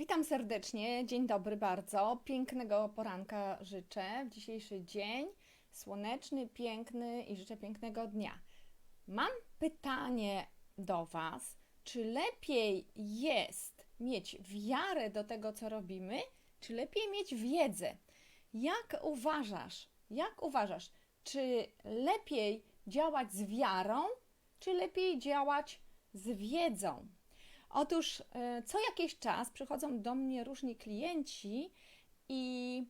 Witam serdecznie, dzień dobry bardzo. Pięknego poranka życzę w dzisiejszy dzień. Słoneczny, piękny i życzę pięknego dnia. Mam pytanie do Was. Czy lepiej jest mieć wiarę do tego, co robimy, czy lepiej mieć wiedzę? Jak uważasz? Jak uważasz? Czy lepiej działać z wiarą, czy lepiej działać z wiedzą? Otóż e, co jakiś czas przychodzą do mnie różni klienci i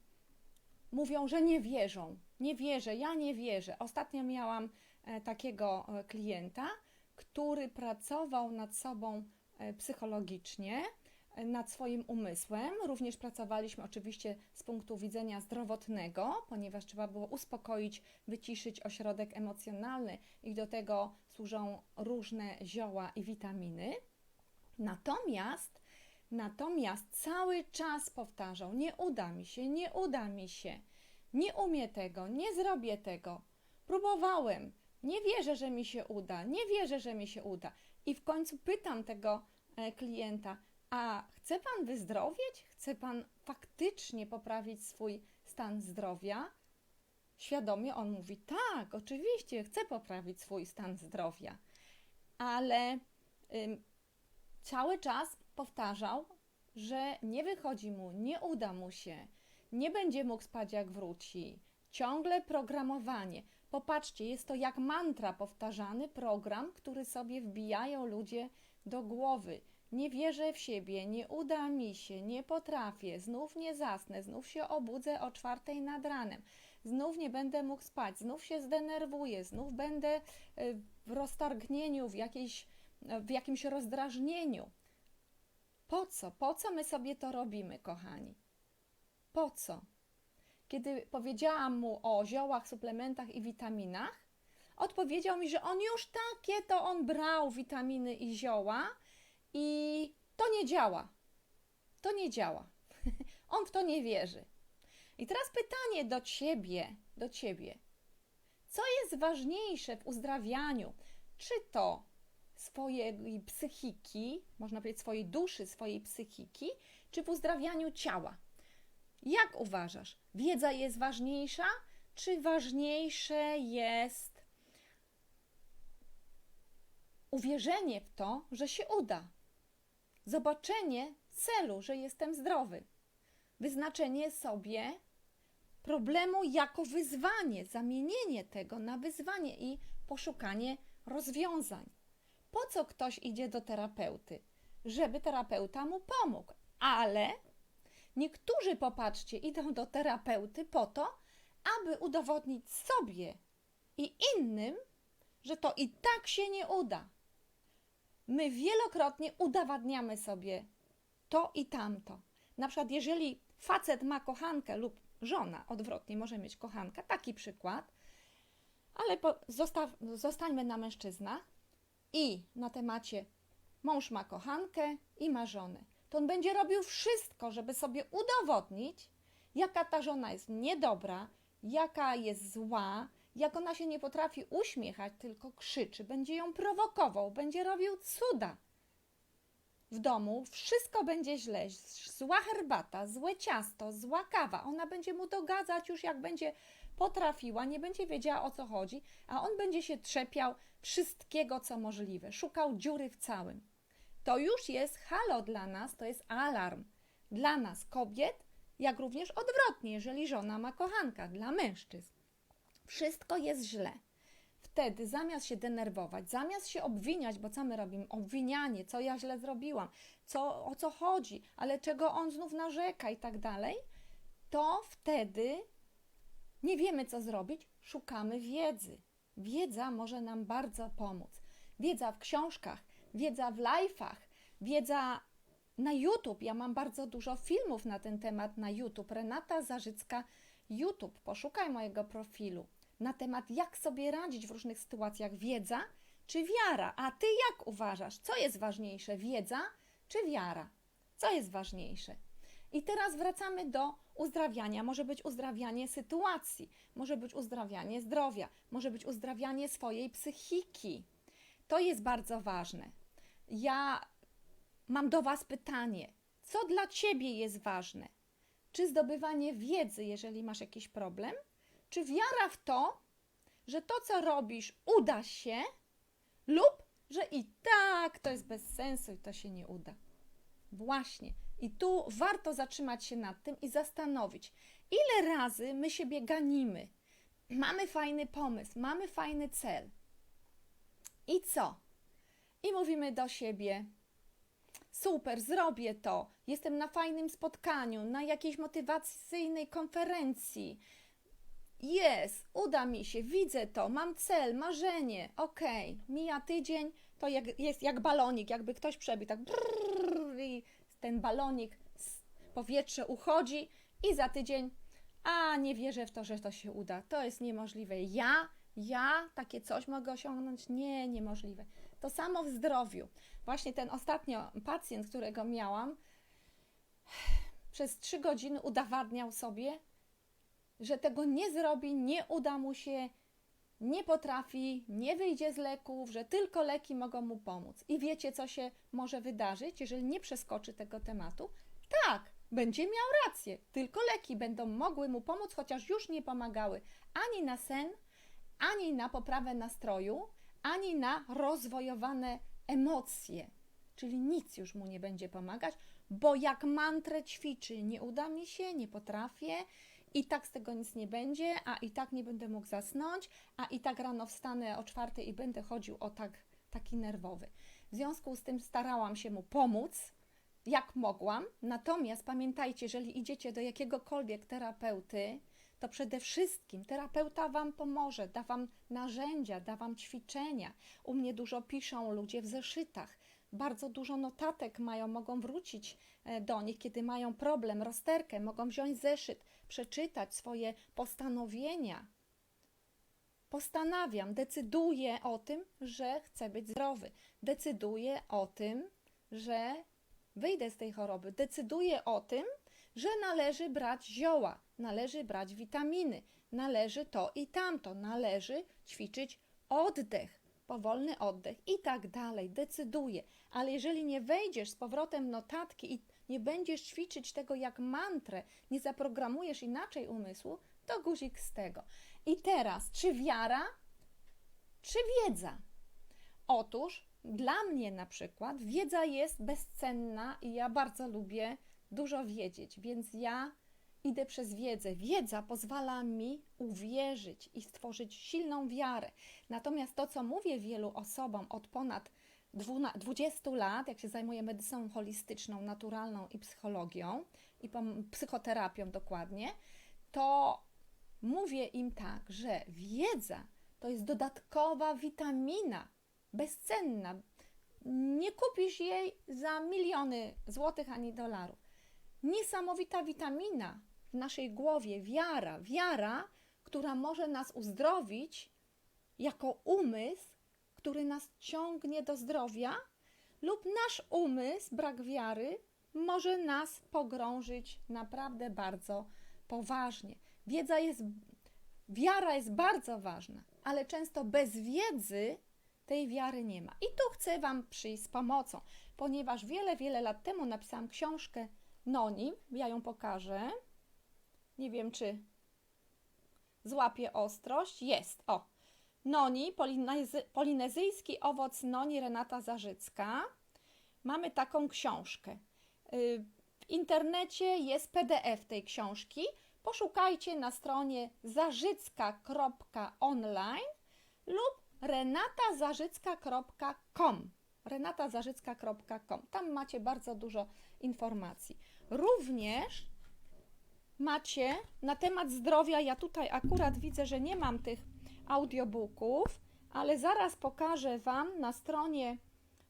mówią, że nie wierzą. Nie wierzę, ja nie wierzę. Ostatnio miałam e, takiego e, klienta, który pracował nad sobą psychologicznie, nad swoim umysłem. Również pracowaliśmy oczywiście z punktu widzenia zdrowotnego, ponieważ trzeba było uspokoić, wyciszyć ośrodek emocjonalny i do tego służą różne zioła i witaminy. Natomiast, natomiast cały czas powtarzał: Nie uda mi się, nie uda mi się, nie umiem tego, nie zrobię tego. Próbowałem, nie wierzę, że mi się uda, nie wierzę, że mi się uda. I w końcu pytam tego e, klienta: A chce pan wyzdrowieć? Chce pan faktycznie poprawić swój stan zdrowia? Świadomie on mówi: Tak, oczywiście, chcę poprawić swój stan zdrowia, ale. Ym, cały czas powtarzał, że nie wychodzi mu, nie uda mu się, nie będzie mógł spać jak wróci. Ciągle programowanie. Popatrzcie, jest to jak mantra powtarzany program, który sobie wbijają ludzie do głowy. Nie wierzę w siebie, nie uda mi się, nie potrafię, znów nie zasnę, znów się obudzę o czwartej nad ranem, znów nie będę mógł spać, znów się zdenerwuję, znów będę y, w roztargnieniu, w jakiejś w jakimś rozdrażnieniu. Po co? Po co my sobie to robimy, kochani? Po co? Kiedy powiedziałam mu o ziołach, suplementach i witaminach, odpowiedział mi, że on już takie to on brał witaminy i zioła i to nie działa. To nie działa. on w to nie wierzy. I teraz pytanie do ciebie, do ciebie. Co jest ważniejsze w uzdrawianiu? Czy to swojej psychiki, można powiedzieć swojej duszy, swojej psychiki, czy w uzdrawianiu ciała? Jak uważasz? Wiedza jest ważniejsza, czy ważniejsze jest uwierzenie w to, że się uda? Zobaczenie celu, że jestem zdrowy. Wyznaczenie sobie problemu jako wyzwanie, zamienienie tego na wyzwanie i poszukanie rozwiązań. Po co ktoś idzie do terapeuty? Żeby terapeuta mu pomógł. Ale niektórzy, popatrzcie, idą do terapeuty po to, aby udowodnić sobie i innym, że to i tak się nie uda. My wielokrotnie udowadniamy sobie to i tamto. Na przykład, jeżeli facet ma kochankę lub żona, odwrotnie, może mieć kochankę, taki przykład, ale po, zostaw, zostańmy na mężczyznach i na temacie mąż ma kochankę i ma żonę, to on będzie robił wszystko, żeby sobie udowodnić, jaka ta żona jest niedobra, jaka jest zła, jak ona się nie potrafi uśmiechać, tylko krzyczy, będzie ją prowokował, będzie robił cuda. W domu wszystko będzie źle, zła herbata, złe ciasto, zła kawa. Ona będzie mu dogadzać już jak będzie potrafiła, nie będzie wiedziała o co chodzi, a on będzie się trzepiał wszystkiego, co możliwe, szukał dziury w całym. To już jest halo dla nas, to jest alarm dla nas, kobiet, jak również odwrotnie, jeżeli żona ma kochanka, dla mężczyzn. Wszystko jest źle. Wtedy zamiast się denerwować, zamiast się obwiniać, bo co my robimy? Obwinianie, co ja źle zrobiłam, co, o co chodzi, ale czego on znów narzeka i tak dalej, to wtedy nie wiemy, co zrobić, szukamy wiedzy. Wiedza może nam bardzo pomóc. Wiedza w książkach, wiedza w live'ach, wiedza na YouTube. Ja mam bardzo dużo filmów na ten temat na YouTube. Renata Zarzycka YouTube. Poszukaj mojego profilu na temat, jak sobie radzić w różnych sytuacjach. Wiedza czy wiara? A ty jak uważasz? Co jest ważniejsze? Wiedza czy wiara? Co jest ważniejsze? I teraz wracamy do uzdrawiania. Może być uzdrawianie sytuacji, może być uzdrawianie zdrowia, może być uzdrawianie swojej psychiki. To jest bardzo ważne. Ja mam do Was pytanie: Co dla ciebie jest ważne? Czy zdobywanie wiedzy, jeżeli masz jakiś problem? Czy wiara w to, że to, co robisz, uda się, lub że i tak to jest bez sensu i to się nie uda? Właśnie. I tu warto zatrzymać się nad tym i zastanowić, ile razy my siebie ganimy. Mamy fajny pomysł, mamy fajny cel. I co? I mówimy do siebie: Super, zrobię to. Jestem na fajnym spotkaniu, na jakiejś motywacyjnej konferencji. Jest, uda mi się, widzę to, mam cel, marzenie. Okej, mija tydzień, to jak, jest jak balonik, jakby ktoś przebił, tak brrr, i ten balonik, powietrze uchodzi i za tydzień, a nie wierzę w to, że to się uda. To jest niemożliwe. Ja, ja takie coś mogę osiągnąć? Nie, niemożliwe. To samo w zdrowiu. Właśnie ten ostatnio pacjent, którego miałam, przez trzy godziny udowadniał sobie, że tego nie zrobi, nie uda mu się, nie potrafi, nie wyjdzie z leków, że tylko leki mogą mu pomóc. I wiecie, co się może wydarzyć, jeżeli nie przeskoczy tego tematu? Tak, będzie miał rację. Tylko leki będą mogły mu pomóc, chociaż już nie pomagały ani na sen, ani na poprawę nastroju, ani na rozwojowane emocje. Czyli nic już mu nie będzie pomagać, bo jak mantrę ćwiczy, nie uda mi się, nie potrafię, i tak z tego nic nie będzie, a i tak nie będę mógł zasnąć, a i tak rano wstanę o czwartej i będę chodził o tak, taki nerwowy. W związku z tym starałam się mu pomóc, jak mogłam. Natomiast pamiętajcie, jeżeli idziecie do jakiegokolwiek terapeuty, to przede wszystkim terapeuta Wam pomoże, da Wam narzędzia, da Wam ćwiczenia. U mnie dużo piszą ludzie w zeszytach, bardzo dużo notatek mają, mogą wrócić e, do nich, kiedy mają problem, rozterkę, mogą wziąć zeszyt, przeczytać swoje postanowienia. Postanawiam, decyduję o tym, że chcę być zdrowy. Decyduję o tym, że wyjdę z tej choroby. Decyduję o tym, że należy brać zioła, należy brać witaminy, należy to i tamto, należy ćwiczyć oddech, powolny oddech i tak dalej. Decyduję. Ale jeżeli nie wejdziesz z powrotem notatki i nie będziesz ćwiczyć tego jak mantrę, nie zaprogramujesz inaczej umysłu, to guzik z tego. I teraz, czy wiara, czy wiedza? Otóż dla mnie na przykład wiedza jest bezcenna i ja bardzo lubię dużo wiedzieć, więc ja idę przez wiedzę. Wiedza pozwala mi uwierzyć i stworzyć silną wiarę. Natomiast to, co mówię wielu osobom od ponad 20 lat, jak się zajmuję medycyną holistyczną, naturalną i psychologią, i psychoterapią dokładnie, to mówię im tak, że wiedza to jest dodatkowa witamina, bezcenna. Nie kupisz jej za miliony złotych ani dolarów. Niesamowita witamina w naszej głowie, wiara, wiara, która może nas uzdrowić jako umysł, który nas ciągnie do zdrowia, lub nasz umysł, brak wiary, może nas pogrążyć naprawdę bardzo poważnie. Wiedza jest, wiara jest bardzo ważna, ale często bez wiedzy tej wiary nie ma. I tu chcę Wam przyjść z pomocą, ponieważ wiele, wiele lat temu napisałam książkę Noni, ja ją pokażę. Nie wiem, czy złapie ostrość. Jest, o. Noni, polinezy, polinezyjski owoc Noni Renata Zarzycka. Mamy taką książkę. Y, W internecie jest PDF tej książki. Poszukajcie na stronie zarzycka.online lub renatazarzycka.com renatazarzycka.com. Tam macie bardzo dużo informacji. Również macie na temat zdrowia, ja tutaj akurat widzę, że nie mam tych audiobooków, ale zaraz pokażę Wam na stronie,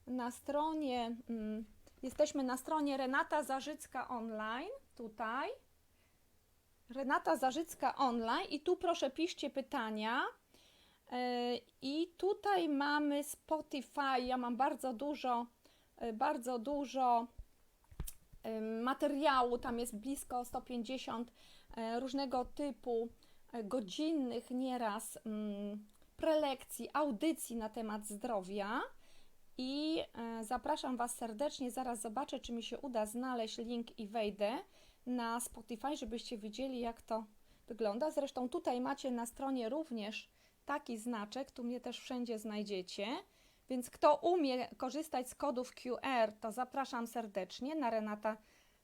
na stronie, mm, jesteśmy na stronie Renata Zarzycka Online, tutaj, Renata Zarzycka Online i tu proszę piszcie pytania. Yy, I tutaj mamy Spotify. Ja mam bardzo dużo, yy, bardzo dużo yy, materiału. Tam jest blisko 150 yy, różnego typu godzinnych nieraz mm, prelekcji, audycji na temat zdrowia. I e, zapraszam Was serdecznie. Zaraz zobaczę, czy mi się uda znaleźć link i wejdę na Spotify, żebyście widzieli, jak to wygląda. Zresztą tutaj macie na stronie również taki znaczek, tu mnie też wszędzie znajdziecie. Więc kto umie korzystać z kodów QR, to zapraszam serdecznie. Na Renata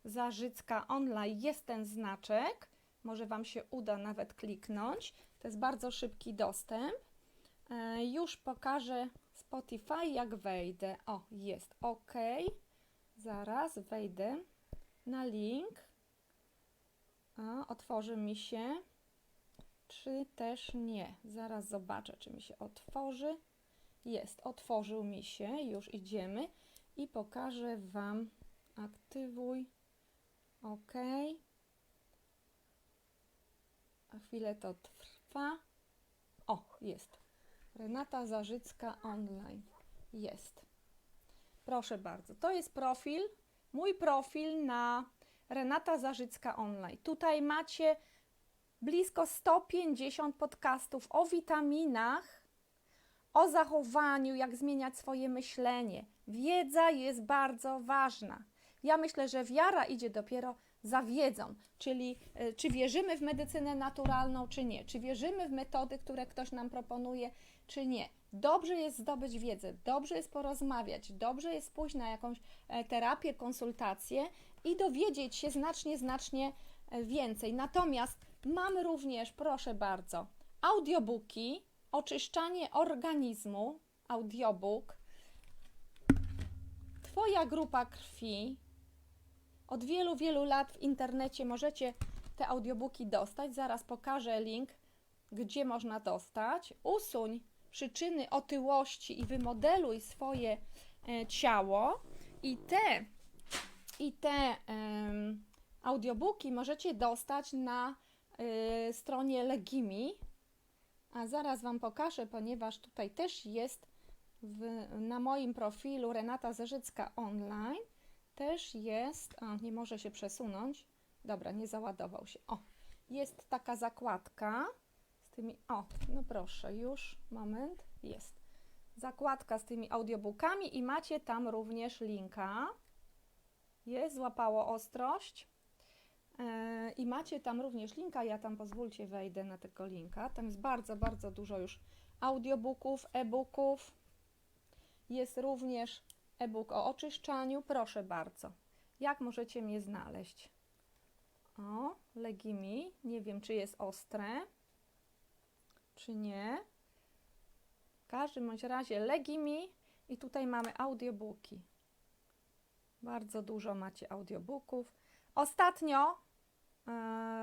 Zarzycka Online jest ten znaczek. Może Wam się uda nawet kliknąć. To jest bardzo szybki dostęp. E, Już pokażę Spotify, jak wejdę. O, jest OK. Zaraz wejdę na link. Otworzy mi się. Czy też nie? Zaraz zobaczę, czy mi się otworzy. Jest, otworzył mi się. Już idziemy i pokażę Wam. Aktywuj. OK. A chwilę to trwa. O, jest. Renata Zarzycka online. Jest. Proszę bardzo. To jest profil, mój profil na Renata Zarzycka online. Tutaj macie blisko 150 podcastów o witaminach, o zachowaniu, jak zmieniać swoje myślenie. Wiedza jest bardzo ważna. Ja myślę, że wiara idzie dopiero za wiedzą, czyli y, czy wierzymy w medycynę naturalną, czy nie, czy wierzymy w metody, które ktoś nam proponuje, czy nie. Dobrze jest zdobyć wiedzę, dobrze jest porozmawiać, dobrze jest pójść na jakąś e, terapię, konsultację i dowiedzieć się znacznie, znacznie e, więcej. Natomiast mamy również, proszę bardzo, audiobooki, oczyszczanie organizmu, audiobook, Twoja grupa krwi. Od wielu, wielu lat w internecie możecie te audiobooki dostać. Zaraz pokażę link, gdzie można dostać. Usuń przyczyny otyłości i wymodeluj swoje e, ciało. I te, i te em, audiobooki możecie dostać na e, stronie Legimi. A zaraz Wam pokażę, ponieważ tutaj też jest w, na moim profilu Renata Zarzycka online. Też jest, a nie może się przesunąć. Dobra, nie załadował się. O, jest taka zakładka z tymi, o, no proszę, już, moment, jest. Zakładka z tymi audiobookami i macie tam również linka. Jest, złapało ostrość. Yy, I macie tam również linka, ja tam pozwólcie wejdę na tego linka. Tam jest bardzo, bardzo dużo już audiobooków, e-booków. Jest również e-book o oczyszczaniu. Proszę bardzo. Jak możecie mnie znaleźć? O, Legimi. Nie wiem, czy jest ostre, czy nie. W każdym bądź razie Legimi i tutaj mamy audiobooki. Bardzo dużo macie audiobooków. Ostatnio e,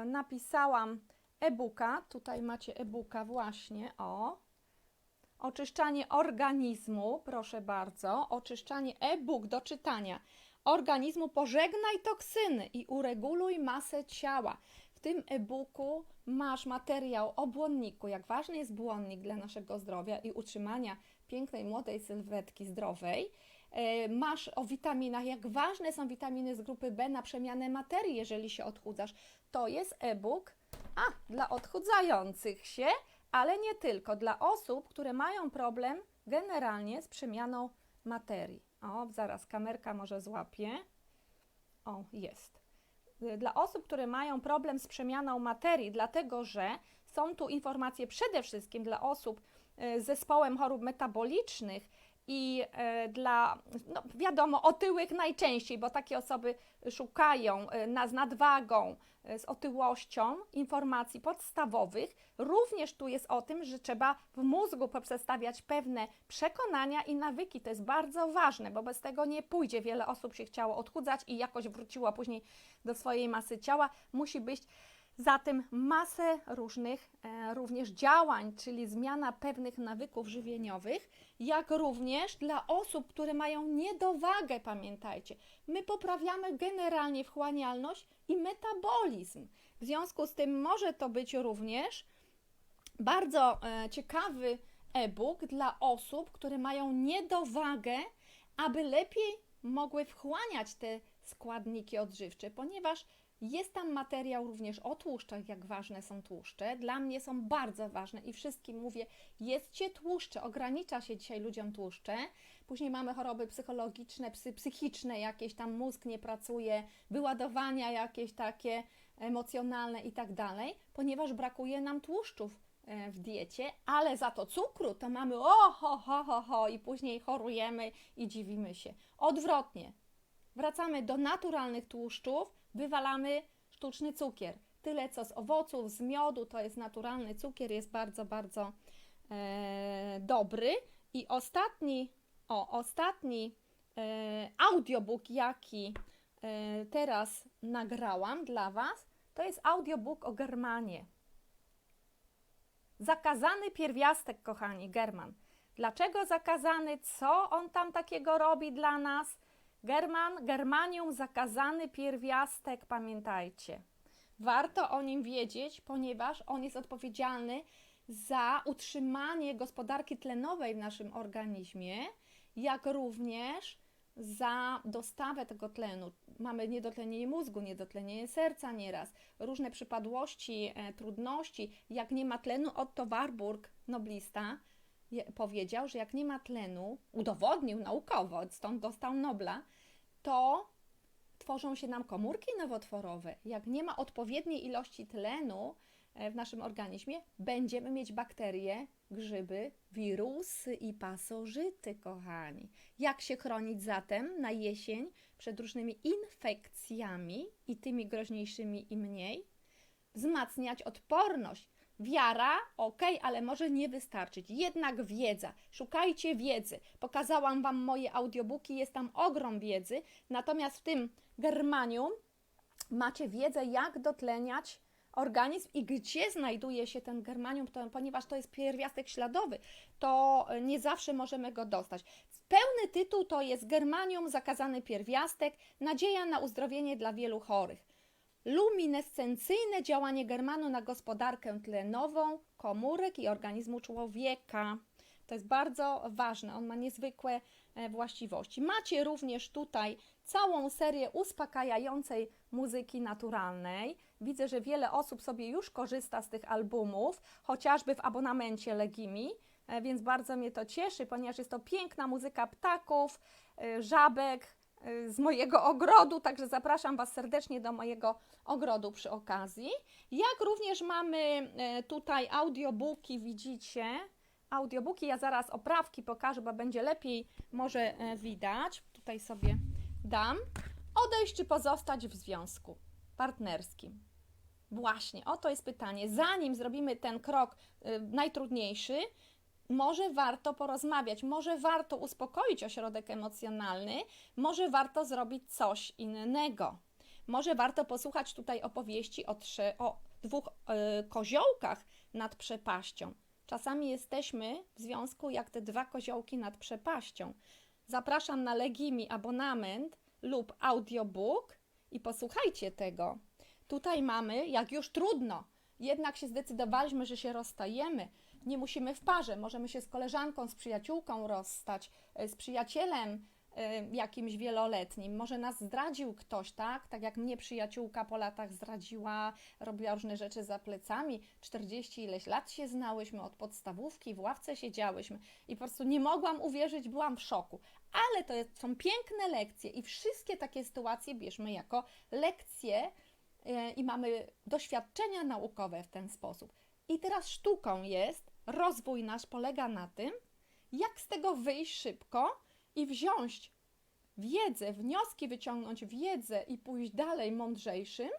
napisałam e-booka. Tutaj macie e-booka właśnie, o. Oczyszczanie organizmu, proszę bardzo. Oczyszczanie e-book do czytania. Organizmu pożegnaj toksyny i ureguluj masę ciała. W tym e-booku masz materiał o błonniku, jak ważny jest błonnik dla naszego zdrowia i utrzymania pięknej, młodej sylwetki zdrowej. E, Masz o witaminach, jak ważne są witaminy z grupy B na przemianę materii, jeżeli się odchudzasz. To jest e-book, a dla odchudzających się, ale nie tylko, dla osób, które mają problem generalnie z przemianą materii. O, zaraz kamerka może złapie. O, jest. Y, Dla osób, które mają problem z przemianą materii, dlatego że są tu informacje przede wszystkim dla osób y, z zespołem chorób metabolicznych i e, dla, no wiadomo, otyłych najczęściej, bo takie osoby szukają e, na, z nadwagą, e, z otyłością informacji podstawowych. Również tu jest o tym, że trzeba w mózgu poprzestawiać pewne przekonania i nawyki. To jest bardzo ważne, bo bez tego nie pójdzie. Wiele osób się chciało odchudzać i jakoś wróciło później do swojej masy ciała. Musi być Zatem masę różnych e, również działań, czyli zmiana pewnych nawyków żywieniowych, jak również dla osób, które mają niedowagę, pamiętajcie, my poprawiamy generalnie wchłanialność i metabolizm. W związku z tym może to być również bardzo e, ciekawy e-book dla osób, które mają niedowagę, aby lepiej mogły wchłaniać te składniki odżywcze, ponieważ Jest tam materiał również o tłuszczach, jak ważne są tłuszcze. Dla mnie są bardzo ważne i wszystkim mówię, jedzcie tłuszcze, ogranicza się dzisiaj ludziom tłuszcze. Później mamy choroby psychologiczne, psy, psychiczne, jakieś tam mózg nie pracuje, wyładowania jakieś takie emocjonalne i tak dalej, ponieważ brakuje nam tłuszczów e, w diecie, ale za to cukru to mamy o ho, ho, ho, ho i później chorujemy i dziwimy się. Odwrotnie, wracamy do naturalnych tłuszczów, wywalamy sztuczny cukier. Tyle co z owoców, z miodu, to jest naturalny cukier, jest bardzo, bardzo e, dobry. I ostatni, o, ostatni e, audiobook, jaki e, teraz nagrałam dla Was, to jest audiobook o Germanie. Zakazany pierwiastek, kochani, German. Dlaczego zakazany? Co on tam takiego robi dla nas? German, Germanium, zakazany pierwiastek, pamiętajcie. Warto o nim wiedzieć, ponieważ on jest odpowiedzialny za utrzymanie gospodarki tlenowej w naszym organizmie, jak również za dostawę tego tlenu. Mamy niedotlenienie mózgu, niedotlenienie serca nieraz, różne przypadłości, e, trudności. Jak nie ma tlenu, Otto Warburg, noblista, powiedział, że jak nie ma tlenu, udowodnił naukowo, stąd dostał Nobla, to tworzą się nam komórki nowotworowe. Jak nie ma odpowiedniej ilości tlenu e, w naszym organizmie, będziemy mieć bakterie, grzyby, wirusy i pasożyty, kochani. Jak się chronić zatem na jesień przed różnymi infekcjami i tymi groźniejszymi i mniej? Wzmacniać odporność. Wiara, ok, ale może nie wystarczyć. Jednak wiedza. Szukajcie wiedzy. Pokazałam Wam moje audiobooki, jest tam ogrom wiedzy. Natomiast w tym Germanium macie wiedzę, jak dotleniać organizm i gdzie znajduje się ten germanium, ponieważ to jest pierwiastek śladowy, to nie zawsze możemy go dostać. Pełny tytuł to jest Germanium, zakazany pierwiastek, nadzieja na uzdrowienie dla wielu chorych. Luminescencyjne działanie germanu na gospodarkę tlenową komórek i organizmu człowieka. To jest bardzo ważne, on ma niezwykłe e, właściwości. Macie również tutaj całą serię uspokajającej muzyki naturalnej. Widzę, że wiele osób sobie już korzysta z tych albumów, chociażby w abonamencie Legimi, e, więc bardzo mnie to cieszy, ponieważ jest to piękna muzyka ptaków, e, żabek z mojego ogrodu, także zapraszam Was serdecznie do mojego ogrodu przy okazji. Jak również mamy tutaj audiobooki, widzicie, audiobooki, ja zaraz oprawki pokażę, bo będzie lepiej może widać. Tutaj sobie dam. Odejść czy pozostać w związku partnerskim? Właśnie, oto jest pytanie. Zanim zrobimy ten krok najtrudniejszy, może warto porozmawiać, może warto uspokoić ośrodek emocjonalny, może warto zrobić coś innego. Może warto posłuchać tutaj opowieści o, trzy, o dwóch y, koziołkach nad przepaścią. Czasami jesteśmy w związku jak te dwa koziołki nad przepaścią. Zapraszam na Legimi abonament lub audiobook i posłuchajcie tego. Tutaj mamy, jak już trudno, jednak się zdecydowaliśmy, że się rozstajemy. Nie musimy w parze, możemy się z koleżanką, z przyjaciółką rozstać, e, z przyjacielem e, jakimś wieloletnim. Może nas zdradził ktoś, tak? Tak jak mnie przyjaciółka po latach zdradziła, robiła różne rzeczy za plecami. 40 ileś lat się znałyśmy, od podstawówki w ławce siedziałyśmy i po prostu nie mogłam uwierzyć, byłam w szoku. Ale to są piękne lekcje i wszystkie takie sytuacje bierzmy jako lekcje E, i mamy doświadczenia naukowe w ten sposób. I teraz sztuką jest, rozwój nasz polega na tym, jak z tego wyjść szybko i wziąć wiedzę, wnioski wyciągnąć wiedzę i pójść dalej mądrzejszym,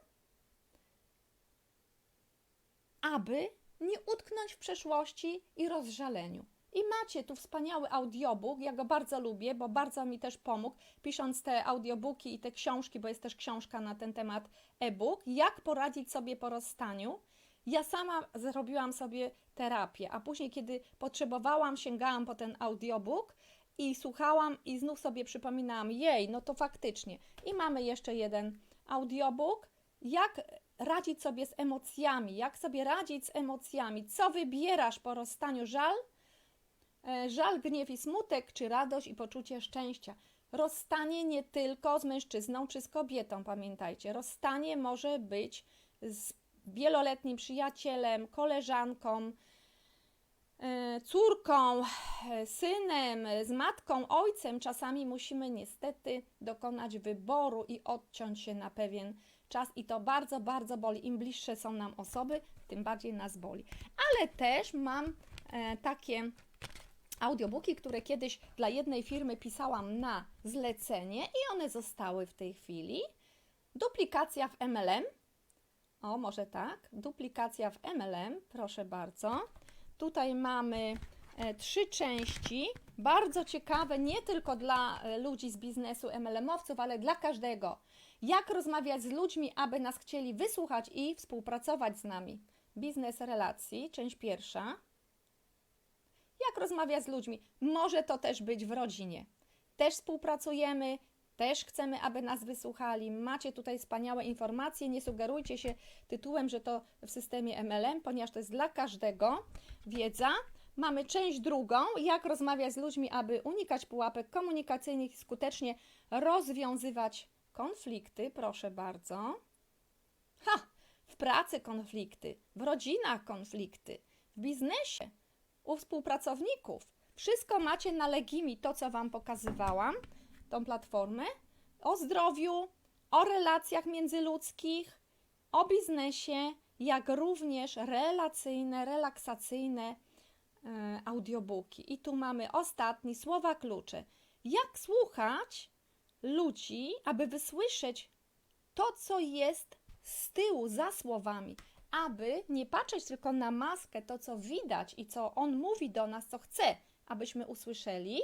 aby nie utknąć w przeszłości i rozżaleniu. I macie tu wspaniały audiobook, ja go bardzo lubię, bo bardzo mi też pomógł, pisząc te audiobooki i te książki, bo jest też książka na ten temat e-book, jak poradzić sobie po rozstaniu. Ja sama zrobiłam sobie terapię, a później, kiedy potrzebowałam, sięgałam po ten audiobook i słuchałam i znów sobie przypominałam, jej, no to faktycznie. I mamy jeszcze jeden audiobook, jak radzić sobie z emocjami, jak sobie radzić z emocjami, co wybierasz po rozstaniu, żal – E, żal, gniew i smutek, czy radość i poczucie szczęścia. Rozstanie nie tylko z mężczyzną czy z kobietą, pamiętajcie. Rozstanie może być z wieloletnim przyjacielem, koleżanką, e, córką, e, synem, z matką, ojcem. Czasami musimy niestety dokonać wyboru i odciąć się na pewien czas, i to bardzo, bardzo boli. Im bliższe są nam osoby, tym bardziej nas boli. Ale też mam e, takie audiobooki, które kiedyś dla jednej firmy pisałam na zlecenie i one zostały w tej chwili. Duplikacja w MLM. O, może tak. Duplikacja w MLM, proszę bardzo. Tutaj mamy e, trzy części, bardzo ciekawe, nie tylko dla e, ludzi z biznesu MLM-owców, ale dla każdego. Jak rozmawiać z ludźmi, aby nas chcieli wysłuchać i współpracować z nami. Biznes relacji, część pierwsza jak rozmawiać z ludźmi. Może to też być w rodzinie. Też współpracujemy, też chcemy, aby nas wysłuchali. Macie tutaj wspaniałe informacje. Nie sugerujcie się tytułem, że to w systemie MLM, ponieważ to jest dla każdego wiedza. Mamy część drugą, jak rozmawiać z ludźmi, aby unikać pułapek komunikacyjnych i skutecznie rozwiązywać konflikty. Proszę bardzo. Ha! W pracy konflikty, w rodzinach konflikty, w biznesie u współpracowników. Wszystko macie na Legimi, to co Wam pokazywałam, tą platformę, o zdrowiu, o relacjach międzyludzkich, o biznesie, jak również relacyjne, relaksacyjne e, audiobooki. I tu mamy ostatni, słowa klucze. Jak słuchać ludzi, aby wysłyszeć to, co jest z tyłu, za słowami aby nie patrzeć tylko na maskę, to co widać i co on mówi do nas, co chce, abyśmy usłyszeli,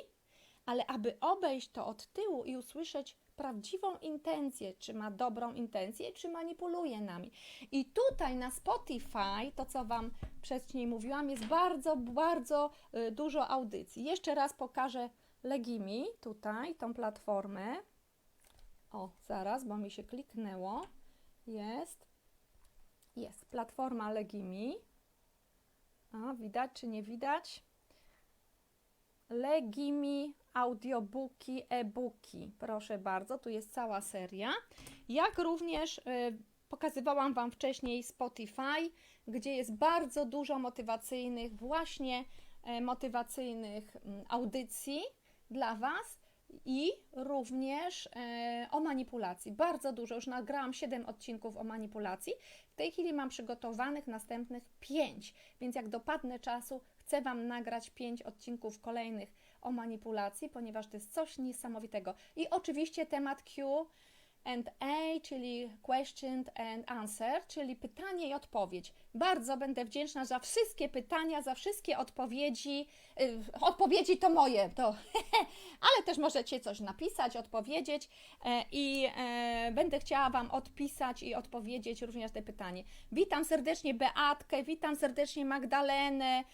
ale aby obejść to od tyłu i usłyszeć prawdziwą intencję, czy ma dobrą intencję, czy manipuluje nami. I tutaj na Spotify, to co Wam wcześniej mówiłam, jest bardzo, bardzo y, dużo audycji. Jeszcze raz pokażę Legimi, tutaj, tą platformę. O, zaraz, bo mi się kliknęło. Jest. Jest platforma Legimi. A, widać czy nie widać? Legimi, audiobooki, e-booki. Proszę bardzo, tu jest cała seria. Jak również y, pokazywałam Wam wcześniej Spotify, gdzie jest bardzo dużo motywacyjnych, właśnie y, motywacyjnych y, audycji dla Was i również e, o manipulacji. Bardzo dużo, już nagrałam 7 odcinków o manipulacji. W tej chwili mam przygotowanych następnych 5, więc jak dopadnę czasu, chcę Wam nagrać 5 odcinków kolejnych o manipulacji, ponieważ to jest coś niesamowitego. I oczywiście temat Q and A, czyli question and answer, czyli pytanie i odpowiedź. Bardzo będę wdzięczna za wszystkie pytania, za wszystkie odpowiedzi. Yy, odpowiedzi to moje, to, ale też możecie coś napisać, odpowiedzieć yy, i yy, będę chciała Wam odpisać i odpowiedzieć również te pytanie. Witam serdecznie Beatkę, witam serdecznie Magdalenę,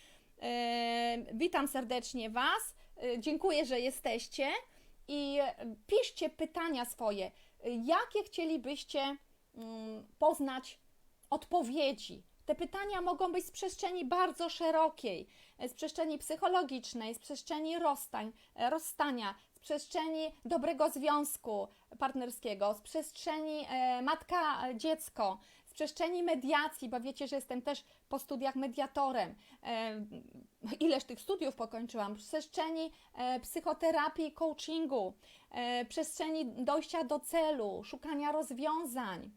e, witam serdecznie Was. E, dziękuję, że jesteście. I piszcie pytania swoje. Jakie chcielibyście mm, poznać odpowiedzi. Te pytania mogą być z przestrzeni bardzo szerokiej, z przestrzeni psychologicznej, z przestrzeni rozstań, rozstania, z przestrzeni dobrego związku partnerskiego, z przestrzeni e, matka-dziecko, przestrzeni mediacji, bo wiecie, że jestem też po studiach mediatorem. E, ileż tych studiów pokończyłam? Przestrzeni e, psychoterapii, coachingu, e, przestrzeni dojścia do celu, szukania rozwiązań,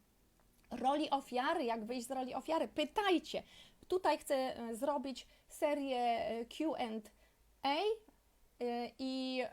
roli ofiary, jak wyjść z roli ofiary. Pytajcie. Tutaj chcę zrobić serię QA i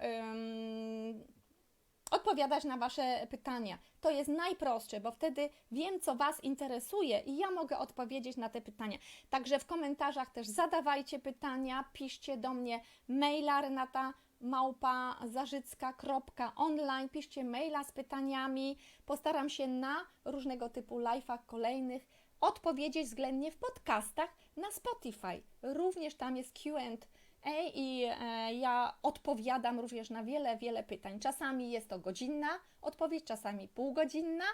odpowiadać na Wasze pytania. To jest najprostsze, bo wtedy wiem, co Was interesuje i ja mogę odpowiedzieć na te pytania. Także w komentarzach też zadawajcie pytania, piszcie do mnie maila renata małpa zarzycka.online, piszcie maila z pytaniami. Postaram się na różnego typu live'ach kolejnych odpowiedzieć względnie w podcastach na Spotify. Również tam jest Q&A i e, ja odpowiadam również na wiele, wiele pytań. Czasami jest to godzinna odpowiedź, czasami półgodzinna,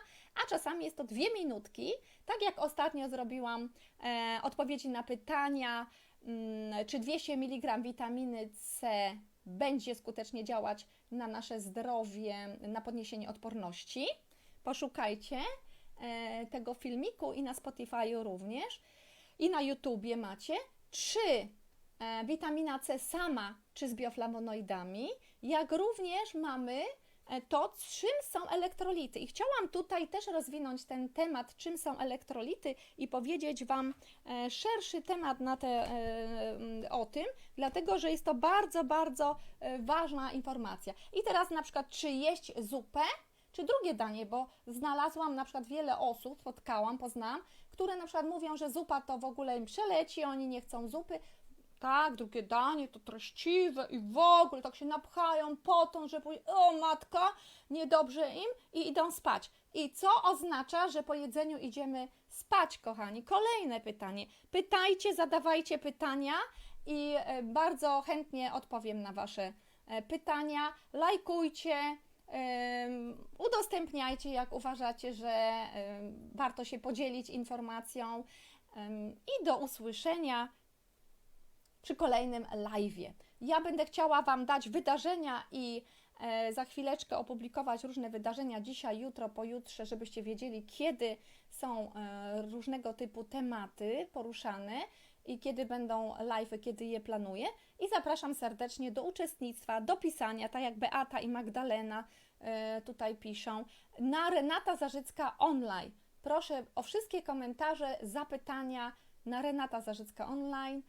a czasami jest to dwie minutki, tak jak ostatnio zrobiłam e, odpowiedzi na pytania, mm, czy 200 mg witaminy C będzie skutecznie działać na nasze zdrowie, na podniesienie odporności. Poszukajcie e, tego filmiku i na Spotify również i na YouTubie macie, czy e, witamina C sama, czy z bioflawonoidami, jak również mamy e, to, czym są elektrolity. I chciałam tutaj też rozwinąć ten temat, czym są elektrolity i powiedzieć Wam e, szerszy temat na te, e, mm, o tym, dlatego że jest to bardzo, bardzo e, ważna informacja. I teraz na przykład, czy jeść zupę, czy drugie danie, bo znalazłam na przykład wiele osób, spotkałam, poznałam, które na przykład mówią, że zupa to w ogóle im przeleci, oni nie chcą zupy. Tak, drugie danie to treściwe i w ogóle tak się napchają potą, że powie, o matka, niedobrze im i idą spać. I co oznacza, że po jedzeniu idziemy spać, kochani? Kolejne pytanie. Pytajcie, zadawajcie pytania i e, bardzo chętnie odpowiem na Wasze e, pytania. Lajkujcie, udostępniajcie, jak uważacie, że warto się podzielić informacją. I do usłyszenia przy kolejnym live'ie. Ja będę chciała Wam dać wydarzenia i e, za chwileczkę opublikować różne wydarzenia dzisiaj, jutro, pojutrze, żebyście wiedzieli, kiedy są e, różnego typu tematy poruszane i kiedy będą live'y, kiedy je planuję. I zapraszam serdecznie do uczestnictwa, do pisania, tak jak Beata i Magdalena e, tutaj piszą, na Renata Zarzycka online. Proszę o wszystkie komentarze, zapytania na Renata Zarzycka online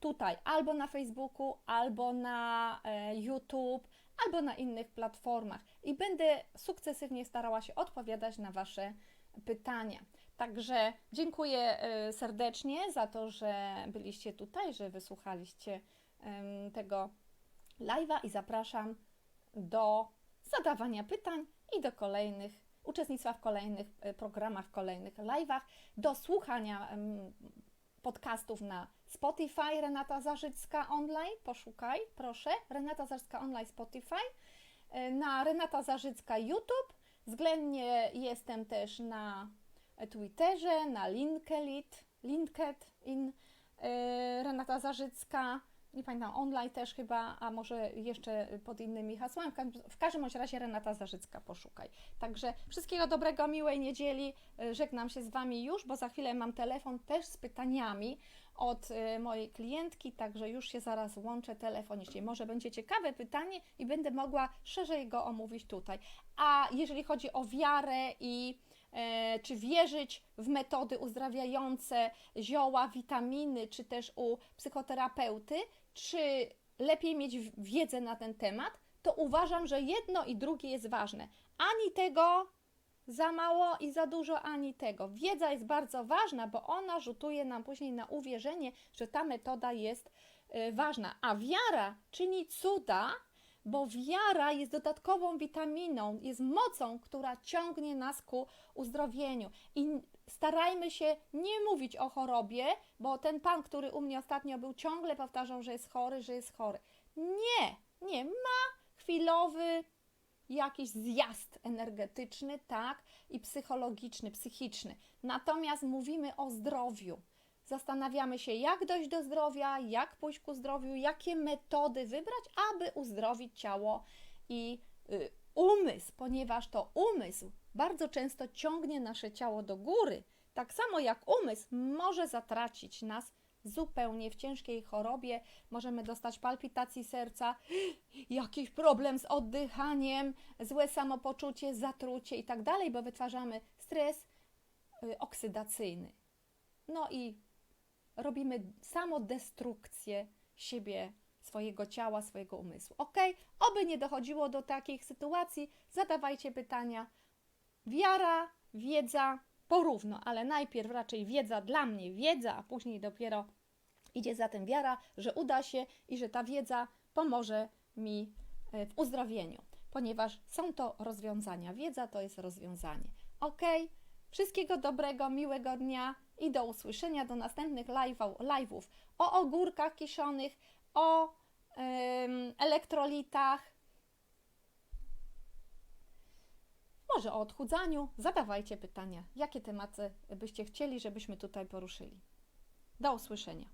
tutaj albo na Facebooku, albo na e, YouTube, albo na innych platformach i będę sukcesywnie starała się odpowiadać na Wasze pytania. Także dziękuję e, serdecznie za to, że byliście tutaj, że wysłuchaliście tego live'a i zapraszam do zadawania pytań i do kolejnych uczestnictwa w kolejnych e, programach, w kolejnych live'ach, do słuchania podcastów na Spotify. Renata Zarzycka Online, poszukaj, proszę, Renata Zarzycka Online Spotify, e, na Renata Zarzycka YouTube, względnie jestem też na Twitterze, na LinkedIn, LinkedIn Renata Zarzycka, nie pamiętam, online też chyba, a może jeszcze pod innymi hasłami. W każdym- razie Renata Zarzycka poszukaj. Także wszystkiego dobrego, miłej niedzieli. E, Żegnam się z Wami już, bo za chwilę mam telefon też z pytaniami od e, mojej klientki, także już się zaraz łączę telefonicznie. Może będzie ciekawe pytanie i będę mogła szerzej go omówić tutaj. A jeżeli chodzi o wiarę i e, czy wierzyć w metody uzdrawiające, zioła, witaminy, czy też u psychoterapeuty, czy lepiej mieć wiedzę na ten temat, to uważam, że jedno i drugie jest ważne. Ani tego za mało i za dużo, ani tego. Wiedza jest bardzo ważna, bo ona rzutuje nam później na uwierzenie, że ta metoda jest y, ważna. A wiara czyni cuda, bo wiara jest dodatkową witaminą, jest mocą, która ciągnie nas ku uzdrowieniu. I starajmy się nie mówić o chorobie, bo ten pan, który u mnie ostatnio był, ciągle powtarzał, że jest chory, że jest chory. Nie, nie, ma chwilowy jakiś zjazd energetyczny, tak, i psychologiczny, psychiczny. Natomiast mówimy o zdrowiu. Zastanawiamy się, jak dojść do zdrowia, jak pójść ku zdrowiu, jakie metody wybrać, aby uzdrowić ciało i y, umysł, ponieważ to umysł bardzo często ciągnie nasze ciało do góry. Tak samo jak umysł może zatracić nas zupełnie w ciężkiej chorobie, możemy dostać palpitacji serca, jakiś problem z oddychaniem, złe samopoczucie, zatrucie i tak dalej, bo wytwarzamy stres y, oksydacyjny. No i robimy samodestrukcję siebie, swojego ciała, swojego umysłu. Ok? Oby nie dochodziło do takich sytuacji, zadawajcie pytania. Wiara, wiedza porówno, ale najpierw raczej wiedza dla mnie, wiedza, a później dopiero idzie za tym wiara, że uda się i że ta wiedza pomoże mi e, w uzdrowieniu, ponieważ są to rozwiązania. Wiedza to jest rozwiązanie. Ok? Wszystkiego dobrego, miłego dnia i do usłyszenia do następnych live'ów, live'ów o ogórkach kiszonych, o elektrolitach, może o odchudzaniu. Zadawajcie pytania, jakie tematy byście chcieli, żebyśmy tutaj poruszyli. Do usłyszenia.